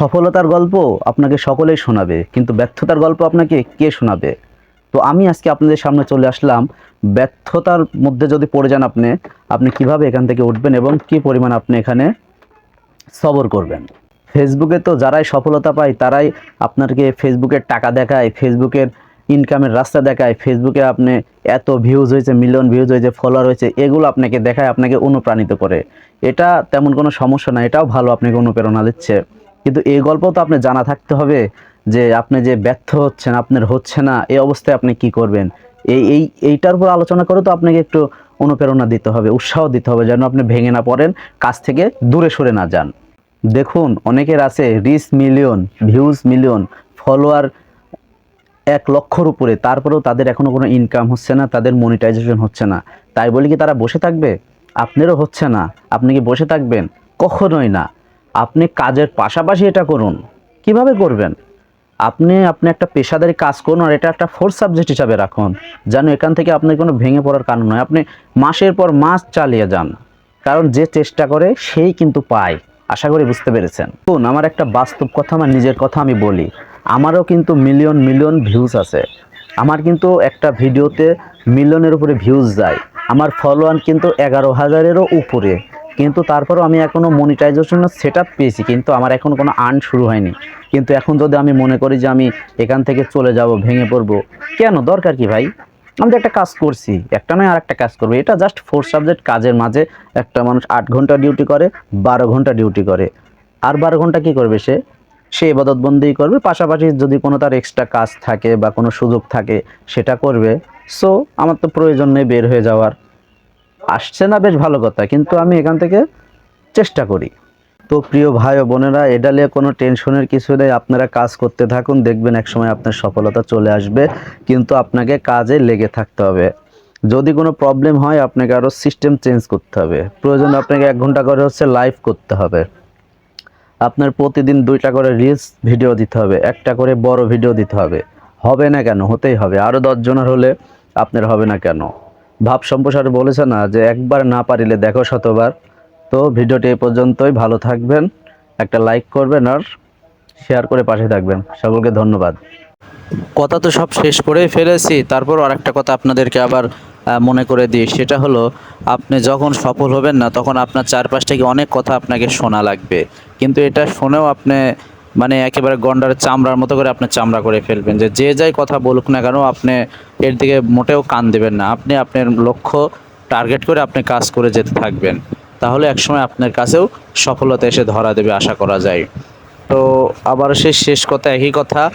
সফলতার গল্প আপনাকে সকলেই শোনাবে, কিন্তু ব্যর্থতার গল্প আপনাকে কে শোনাবে? তো আমি আজকে আপনাদের সামনে চলে আসলাম, ব্যর্থতার মধ্যে যদি পড়ে যান আপনি আপনি কীভাবে এখান থেকে উঠবেন এবং কি পরিমাণ আপনি এখানে সবর করবেন? ফেসবুকে তো যারাই সফলতা পায়, তারাই আপনাকে ফেসবুকের টাকা দেখায়, ফেসবুকের ইনকামের রাস্তা দেখায়, ফেসবুকে আপনি এত ভিউজ হয়েছে মিলিয়ন ভিউজ হয়েছে ফলোয়ার হয়েছে, এগুলো আপনাকে দেখায়, আপনাকে অনুপ্রাণিত করে। এটা তেমন কোনো সমস্যা না, এটাও ভালো আপনাকে অনুপ্রেরণা দিচ্ছে। কিন্তু এই গল্প তো আপনি জানা থাকতে হবে যে আপনি যে ব্যর্থ হচ্ছেন, আপনার হচ্ছে না, এই অবস্থায় আপনি কি করবেন? এই এই, এইটার উপর আলোচনা করে তো আপনাকে একটু অনুপ্রেরণা দিতে হবে, উৎসাহ দিতে হবে যেন আপনি ভেঙে না পড়েন কাজ থেকে দূরে সরে না যান। দেখুন, অনেকের আছে reach million, views million, follower এক লক্ষর উপরে, তারপরেও তাদের এখনও কোনো ইনকাম হচ্ছে না, তাদের মনিটাইজেশন হচ্ছে না। তাই বলে কি তারা বসে থাকবে? আপনারও হচ্ছে না, আপনি কি বসে থাকবেন? কখনোই না। আপনি কাজের পাশাপাশি এটা করুন। কীভাবে করবেন? আপনি আপনি একটা পেশাদারি কাজ করুন আর এটা একটা ফোর্থ সাবজেক্ট হিসাবে রাখুন। যেন এখান থেকে আপনার কোনো ভেঙে পড়ার কারণ নয়। আপনি মাসের পর মাস চালিয়ে যান। কারণ যে চেষ্টা করে, সেই কিন্তু পায়। আশা করি বুঝতে পেরেছেন। শুন আমার একটা বাস্তব কথা, আমার নিজের কথা আমি বলি। আমারও কিন্তু মিলিয়ন মিলিয়ন ভিউজ আছে। আমার কিন্তু একটা ভিডিওতে মিলিয়নের উপরে ভিউজ যায়। আমার ফলোয়ার কিন্তু এগারো হাজারেরও উপরে। কিন্তু তারপরেও আমি এখনও মনিটাইজেশনের সেট পেয়েছি, কিন্তু আমার এখন কোনো আর্ন শুরু হয়নি। কিন্তু এখন যদি আমি মনে করি যে আমি এখান থেকে চলে যাব, ভেঙে পড়ব, কেন? দরকার কি ভাই? আমি তো একটা কাজ করছি, একটা নয় আর একটা কাজ করব। এটা জাস্ট ফোর সাবজেক্ট কাজের মাঝে একটা মানুষ আট ঘণ্টা ডিউটি করে, বারো ঘণ্টা ডিউটি করে। আর বারো ঘণ্টা কি করবে সে? সে এবাদতবন্দি করবে, পাশাপাশি যদি কোনো তার এক্সট্রা কাজ থাকে বা কোনো সুযোগ থাকে, সেটা করবে। সো আমার তো প্রয়োজন নেই বের হয়ে যাওয়ার। আসছে না, বেশ ভালো কথা। কিন্তু আমি এখান থেকে চেষ্টা করি। তো প্রিয় ভাই ও বোনেরা, এটা নিয়ে কোনো টেনশনের কিছু নেই। আপনারা কাজ করতে থাকুন, দেখবেন একসময় আপনার সফলতা চলে আসবে, কিন্তু আপনাকে কাজে লেগে থাকতে হবে। যদি কোনো প্রবলেম হয়, আপনাকে আরও সিস্টেম চেঞ্জ করতে হবে। প্রয়োজন আপনাকে এক ঘণ্টা করে হচ্ছে লাইভ করতে হবে। আপনার প্রতিদিন দুইটা করে রিলস ভিডিও দিতে হবে, একটা করে বড় ভিডিও দিতে হবে। হবে না কেন? হতেই হবে। আরও দশজনের হলে আপনার হবে না কেন? ভাব সম্প্রসার বলেছে না যে একবার না পারিলে দেখো শতবার। তো ভিডিওটি এই পর্যন্তই, ভালো থাকবেন, একটা লাইক করবেন আর শেয়ার করে পাশে থাকবেন। সকলকে ধন্যবাদ। কথা তো সব শেষ করে ফেলেছি, তারপর আরেকটা কথা আপনাদেরকে আবার মনে করে দিই, সেটা হলো আপনি যখন সফল হবেন না, তখন আপনার চারপাশ থেকে অনেক কথা আপনাকে শোনা লাগবে। কিন্তু এটা শুনেও আপনি মানে একেবারে গন্ডার চামড়ার মতো করে আপনি চামড়া করে ফেলবেন। যে যে যাই কথা বলুক না কেন, আপনি এর দিকে মোটেও কান দেবেন না। আপনি আপনার লক্ষ্য টার্গেট করে আপনি কাজ করে যেতে থাকবেন। তাহলে একসময় আপনার কাছেও সফলতা এসে ধরা দেবে আশা করা যায়। তো আবার সেই শেষ কথা, একই কথা।